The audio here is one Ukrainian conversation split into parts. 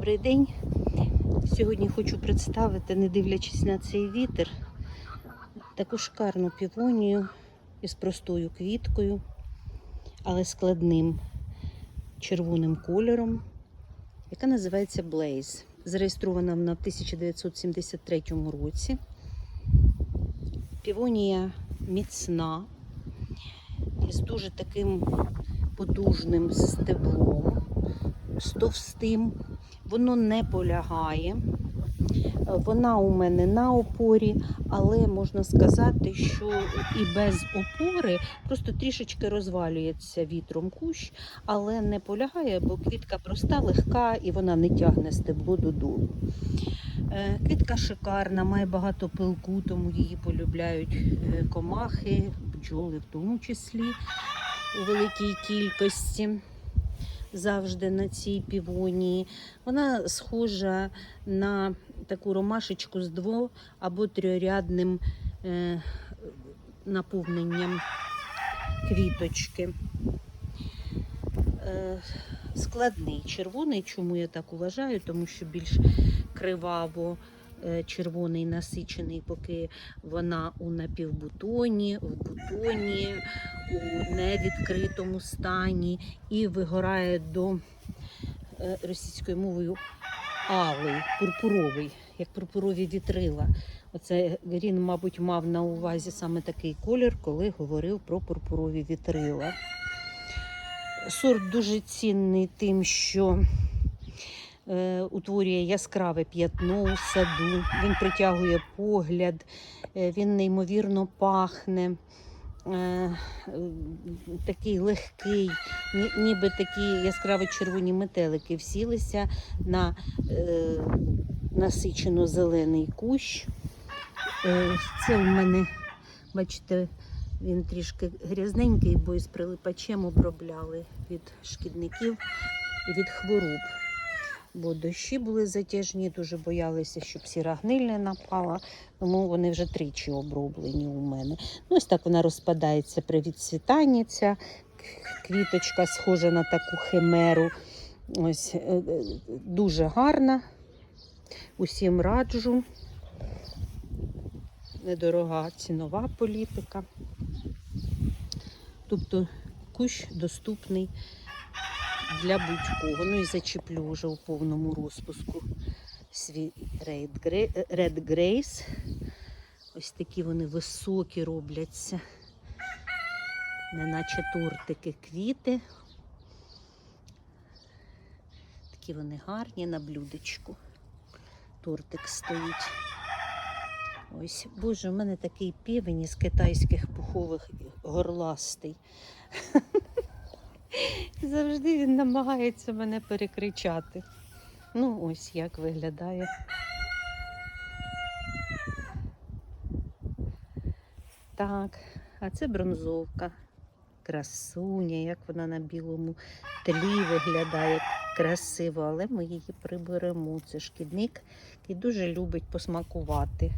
Добрий день. Сьогодні хочу представити, не дивлячись на цей вітер, таку шикарну півонію із простою квіткою, але складним червоним кольором, яка називається Blaze. Зареєстрована вона в 1973 році. Півонія міцна, із дуже таким потужним стеблом, з товстим. Воно не полягає. Вона у мене на опорі, але можна сказати, що і без опори просто трішечки розвалюється вітром кущ, але не полягає, бо квітка проста, легка і вона не тягне стебло додолу. Е, Квітка шикарна, має багато пилку, тому її полюбляють е, комахи, бджоли в тому числі у великій кількості завжди на цій півонії. Вона схожа на таку ромашечку з дво- або трьорядним е, наповненням квіточки. Е, складний червоний. Чому я так вважаю? Тому що більш криваво червоний насичений, поки вона у напівбутоні, в бутоні, у невідкритому стані і вигорає до е, російською мовою алий, пурпуровий, як пурпурові вітрила. Оце він, мабуть, мав на увазі саме такий колір, коли говорив про пурпурові вітрила. Сорт дуже цінний тим, що е, утворює яскраве п'ятно у саду, він притягує погляд, е, він неймовірно пахне. Е, е, такий легкий, ніби такі яскраво червоні метелики всілися на е, насичено зелений кущ. Е, це у мене, бачите, він трішки грязненький, бо із прилипачем обробляли від шкідників і від хвороб. Бо дощі були затяжні, дуже боялися, щоб сіра гниль не напала, тому вони вже тричі оброблені у мене. Ну, ось так вона розпадається при відцвітанні. Ця квіточка схожа на таку химеру. Ось е, е, дуже гарна. Усім раджу. Недорога цінова політика. Тобто кущ доступний для будь-кого. Ну і зачеплю вже у повному розпуску свій Red Gra- Grace. Ось такі вони високі робляться. Неначе тортики квіти. Такі вони гарні на блюдечку. Тортик стоїть. Ось, боже, у мене такий півень із китайських пухових горластий. Завжди він намагається мене перекричати. Ну, ось як виглядає. Так, а це бронзовка. Красуня, як вона на білому тлі виглядає красиво, але ми її приберемо. Це шкідник, який дуже любить посмакувати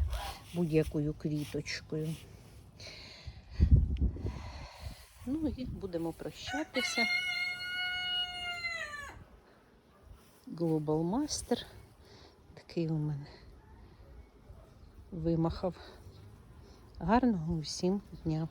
будь-якою квіточкою. Ну і будемо прощатися. Global Master. Такий у мене вимахав. Гарного усім дня!